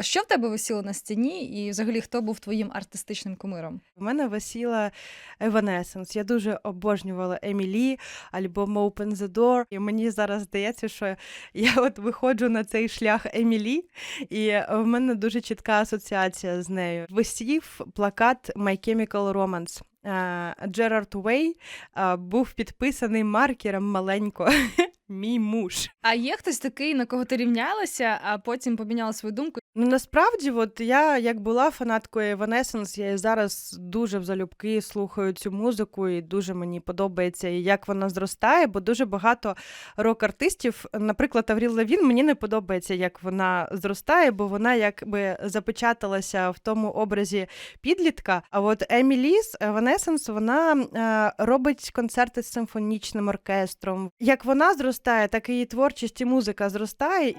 Що в тебе висіло на стіні, і взагалі хто був твоїм артистичним кумиром? У мене висіла Evanescence. Я дуже обожнювала Емілі, альбом Open the Door. І мені зараз здається, що я от виходжу на цей шлях Емілі, і в мене дуже чітка асоціація з нею. Висів плакат My Chemical Romance. Джерард Уей був підписаний маркером маленько. Мій муж. А є хтось такий, на кого ти рівнялася, а потім поміняла свою думку? Ну насправді, от я як була фанаткою Evanescence, я і зараз дуже взалюбки слухаю цю музику, і дуже мені подобається, і як вона зростає, бо дуже багато рок-артистів, наприклад, Авріл Лавін, мені не подобається, як вона зростає, бо вона якби запечаталася в тому образі підлітка. А от Емілі з Evanescence, вона е, робить концерти з симфонічним оркестром. Як вона зростає, так і її творчість і музика зростає.